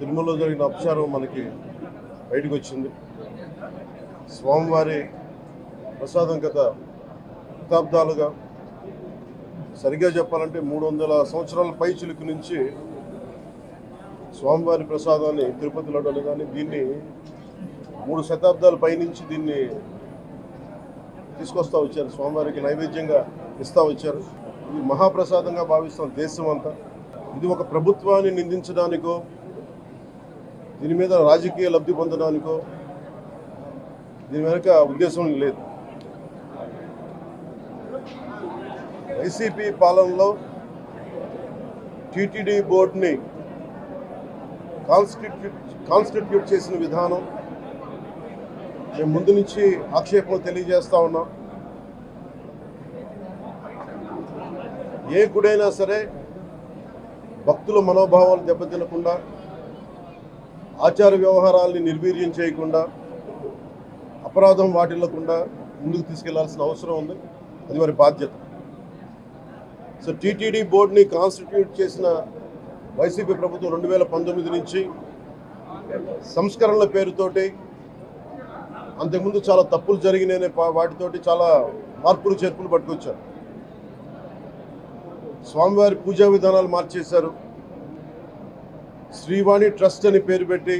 తిరుమలలో జరిగిన అపచారం మనకి బయటకు వచ్చింది. స్వామివారి ప్రసాదం గత శతాబ్దాలుగా సరిగ్గా చెప్పాలంటే మూడు వందల సంవత్సరాల పై చిలుకు నుంచి స్వామివారి ప్రసాదాన్ని తిరుపతి లడ్డూలు కానీ దీన్ని మూడు శతాబ్దాల పైనుంచి దీన్ని తీసుకొస్తా వచ్చారు. స్వామివారికి నైవేద్యంగా ఇస్తా వచ్చారు. ఇది మహాప్రసాదంగా భావిస్తాం దేశం అంతా. ఇది ఒక ప్రభుత్వాన్ని నిందించడానికో దీని మీద రాజకీయ లబ్ధి పొందడానికో దీని వెనుక ఉద్దేశం లేదు. వైసీపీ పాలనలో టీటీడీ బోర్డుని కాన్స్టిట్యూట్ కాన్స్టిట్యూట్ చేసిన విధానం మేము ముందు నుంచి ఆక్షేపం తెలియజేస్తా ఉన్నాం. ఏ గుడైనా సరే భక్తుల మనోభావాలు దెబ్బతినకుండా ఆచార వ్యవహారాల్ని నిర్వీర్యం చేయకుండా అపరాధం వాటిల్లకుండా ముందుకు తీసుకెళ్ళాల్సిన అవసరం ఉంది. అది వారి బాధ్యత. సో టీటీడీ బోర్డుని కాన్స్టిట్యూట్ చేసిన వైసీపీ ప్రభుత్వం రెండు వేల పంతొమ్మిది నుంచి సంస్కరణల పేరుతోటి అంతకుముందు చాలా తప్పులు జరిగినాయనే వాటితోటి చాలా మార్పులు చేర్పులు పట్టుకొచ్చారు. స్వామివారి పూజా విధానాలు మార్చేశారు. శ్రీవాణి ట్రస్ట్ అని పేరు పెట్టి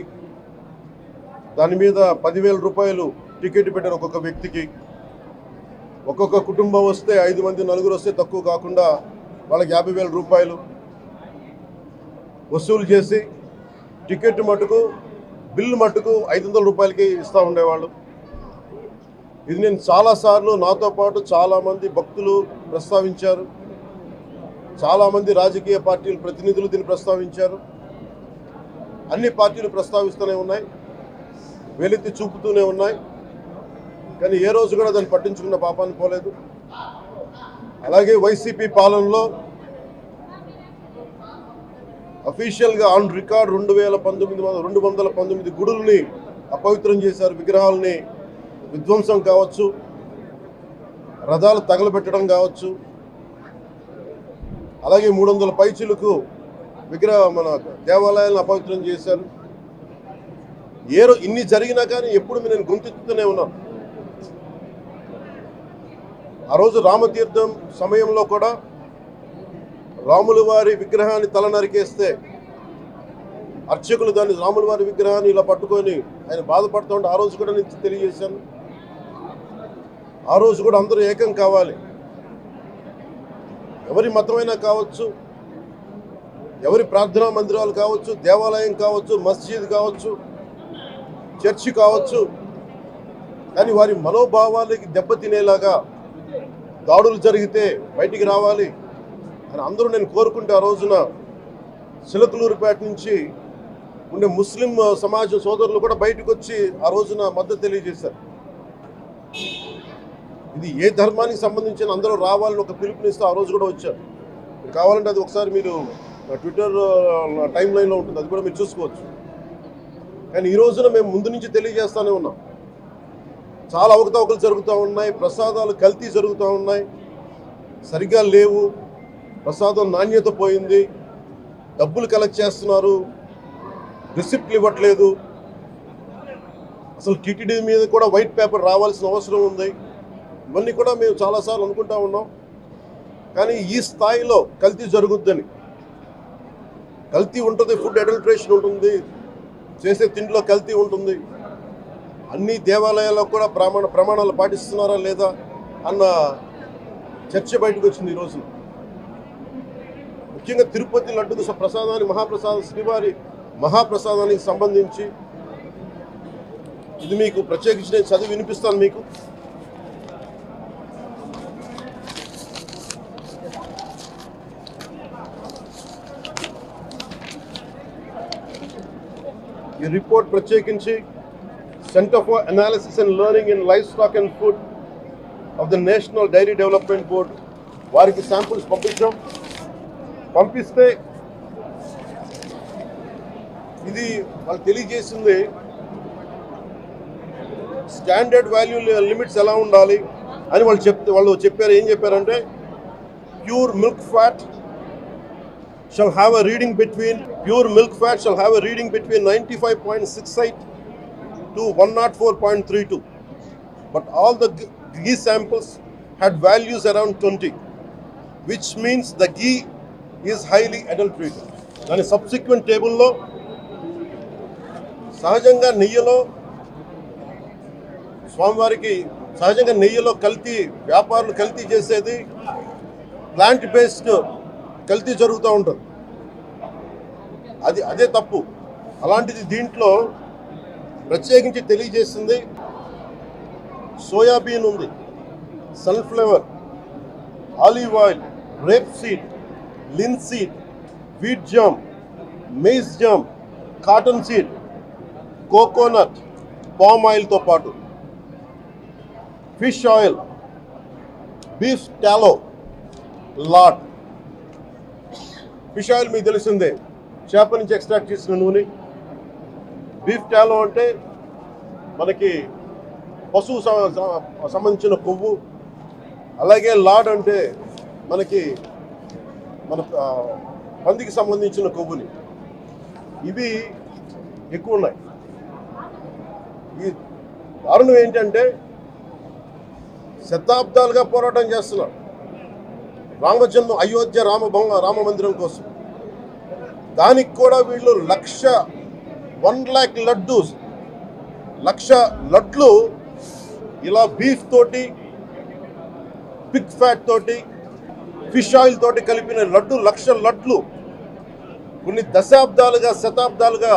దాని మీద పదివేల రూపాయలు టికెట్ పెట్టారు ఒక్కొక్క వ్యక్తికి. ఒక్కొక్క కుటుంబం వస్తే ఐదు మంది నలుగురు వస్తే తక్కువ కాకుండా వాళ్ళకి యాభై వేల రూపాయలు వసూలు చేసి టికెట్ మటుకు బిల్లు మటుకు ఐదు వందల రూపాయలకి ఇస్తూ ఉండేవాళ్ళు. ఇది నేను చాలాసార్లు నాతో పాటు చాలామంది భక్తులు ప్రస్తావించారు. చాలామంది రాజకీయ పార్టీల ప్రతినిధులు దీన్ని ప్రస్తావించారు. అన్ని పార్టీలు ప్రస్తావిస్తూనే ఉన్నాయి వెలితి చూపుతూనే ఉన్నాయి. కానీ ఏ రోజు కూడా దాన్ని పట్టించుకున్న పాపాన్ని పోలేదు. అలాగే వైసీపీ పాలనలో అఫీషియల్గా ఆన్ రికార్డ్ రెండు వేల పంతొమ్మిది వందల రెండు వందల పంతొమ్మిది గుడుల్ని అపవిత్రం చేశారు విగ్రహాలని విధ్వంసం కావచ్చు రథాలు తగలబెట్టడం కావచ్చు. అలాగే మూడు వందల పైచులకు విగ్రహ మన దేవాలయాలను అపవిత్రం చేశారు. ఏ రో ఇన్ని జరిగినా కానీ ఎప్పుడు నేను గుంతెత్తుతూనే ఉన్నాను ఆ రోజు రామతీర్థం సమయంలో కూడా రాముల వారి విగ్రహాన్ని తల నరికేస్తే అర్చకులు దాన్ని రాముల వారి విగ్రహాన్ని ఇలా పట్టుకొని ఆయన బాధపడుతూ ఉంటే ఆ రోజు కూడా నేను తెలియజేశాను. ఆ రోజు కూడా అందరూ ఏకం కావాలి. ఎవరి మతమైనా కావచ్చు ఎవరి ప్రార్థనా మందిరాలు కావచ్చు దేవాలయం కావచ్చు మస్జిద్ కావచ్చు చర్చి కావచ్చు కానీ వారి మనోభావాలకి దెబ్బతినేలాగా దాడులు జరిగితే బయటికి రావాలి అని అందరూ నేను కోరుకుంటే ఆ రోజున సిలకలూరుపేట నుంచి ఉండే ముస్లిం సమాజ సోదరులు కూడా బయటకు వచ్చి ఆ రోజున మద్దతు తెలియజేశారు. ఇది ఏ ధర్మానికి సంబంధించిన అందరూ రావాలని ఒక పిలుపునిస్తూ ఆ రోజు కూడా వచ్చారు. కావాలంటే అది ఒకసారి మీరు ట్విట్టర్ టైం లైన్లో ఉంటుంది. అది కూడా మీరు చూసుకోవచ్చు. కానీ ఈ రోజున మేము ముందు నుంచి తెలియజేస్తూనే ఉన్నాం. చాలా అవకతవకలు జరుగుతూ ఉన్నాయి. ప్రసాదాలు కల్తీ జరుగుతూ ఉన్నాయి. సరిగ్గా లేవు. ప్రసాదం నాణ్యత పోయింది. డబ్బులు కలెక్ట్ చేస్తున్నారు. రిసిప్ట్లు ఇవ్వట్లేదు. అసలు టీటీడీ మీద కూడా వైట్ పేపర్ రావాల్సిన అవసరం ఉంది. ఇవన్నీ కూడా మేము చాలాసార్లు అనుకుంటా ఉన్నాం. కానీ ఈ స్థాయిలో కల్తీ జరుగుద్దని కల్తీ ఉంటుంది ఫుడ్ అడల్ట్రేషన్ ఉంటుంది చేసే తిండిలో కల్తీ ఉంటుంది. అన్ని దేవాలయాల్లో కూడా ప్రమాణ ప్రమాణాలు పాటిస్తున్నారా లేదా అన్న చర్చ బయటకు వచ్చింది ఈరోజు ముఖ్యంగా తిరుపతి లడ్డుకు స- ప్రసాదాన్ని మహాప్రసాదం శ్రీవారి మహాప్రసాదానికి సంబంధించి ఇది మీకు ప్రత్యేకించి నేను చదివి వినిపిస్తాను మీకు. ఈ రిపోర్ట్ ప్రత్యేకించి Centre for Analysis and Learning in Livestock and Food of the National Dairy Development Board వారికి శాంపుల్స్ పంపించాం. పంపిస్తే ఇది వాళ్ళు తెలియజేసింది స్టాండర్డ్ వాల్యూ లిమిట్స్ ఎలా ఉండాలి అని వాళ్ళు చెప్తే వాళ్ళు చెప్పారు ఏం చెప్పారంటే pure milk fat shall have a reading between pure milk fat shall have a reading between 95.68 to 104.32 but all the g- ghee samples had values around 20 which means the ghee is highly adulterated దాని subsequent టేబుల్లో సహజంగా నెయ్యిలో స్వామివారికి సహజంగా నెయ్యిలో కల్తీ వ్యాపారులు కల్తీ చేసేది ప్లాంట్ బేస్డ్ కల్తీ జరుగుతూ ఉంటుంది అది అదే తప్పు. అలాంటిది దీంట్లో ప్రత్యేకించి తెలియజేసింది సోయాబీన్ ఉంది. Sunflower olive oil rapeseed linseed wheat germ maize germ cotton seed coconut palm ఆయిల్తో పాటు. Fish oil beef tallow lard. Fish oil మీకు తెలిసిందే. చేప నుంచి ఎక్స్ట్రాక్ట్ చేసిన నూనె. బీఫ్ టాలో అంటే మనకి పశువు సం- సంబంధించిన కొవ్వు. అలాగే లాడ్ అంటే మనకి మన పందికి సంబంధించిన కొవ్వుని. ఇవి ఎక్కువ ఉన్నాయి. ఈ దారుణం ఏంటంటే శతాబ్దాలుగా పోరాటం చేస్తున్నారు. రామజన్మ అయోధ్య రామ రామ మందిరం కోసం. దానికి కూడా వీళ్ళు లక్ష వన్ ల్యాక్ లడ్డు లక్ష లడ్లు ఇలా బీఫ్ తోటి పిక్ ఫ్యాట్ తోటి ఫిష్ ఆయిల్ తోటి కలిపిన లడ్డు లక్ష లడ్లు. కొన్ని దశాబ్దాలుగా శతాబ్దాలుగా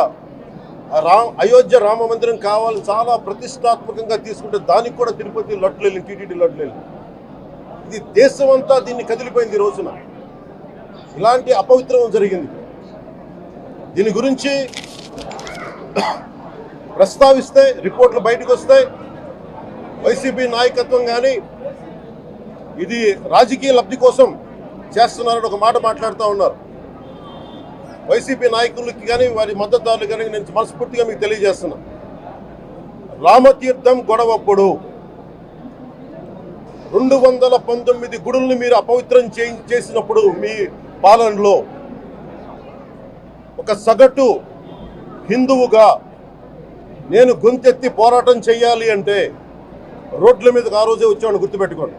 రామ్ అయోధ్య రామ మందిరం కావాలని చాలా ప్రతిష్టాత్మకంగా తీసుకుంటే దానికి కూడా తిరుపతి లడ్లు వెళ్ళి టీటీడీ లడ్లు వెళ్ళి ఇది దేశం అంతా దీన్ని కదిలిపోయింది రోజున. ఇలాంటి అపవిత్రం జరిగింది. దీని గురించి ప్రస్తావిస్తే రిపోర్ట్లు బయటకు వస్తాయి వైసీపీ నాయకత్వం కానీ ఇది రాజకీయ లబ్ధి కోసం చేస్తున్నారని ఒక మాట మాట్లాడుతూ ఉన్నారు. వైసీపీ నాయకులకి కానీ వారి మద్దతుదారులు కానీ నేను మనస్ఫూర్తిగా మీకు తెలియజేస్తున్నా. రామతీర్థం గొడవప్పుడు రెండు వందల పంతొమ్మిది గుడుల్ని మీరు అపవిత్రం చే- చేసినప్పుడు మీ పాలనలో ఒక సగటు హిందువుగా నేను గొంతెత్తి పోరాటం చేయాలి అంటే రోడ్ల మీదకి ఆ రోజే వచ్చామని గుర్తుపెట్టుకోండి.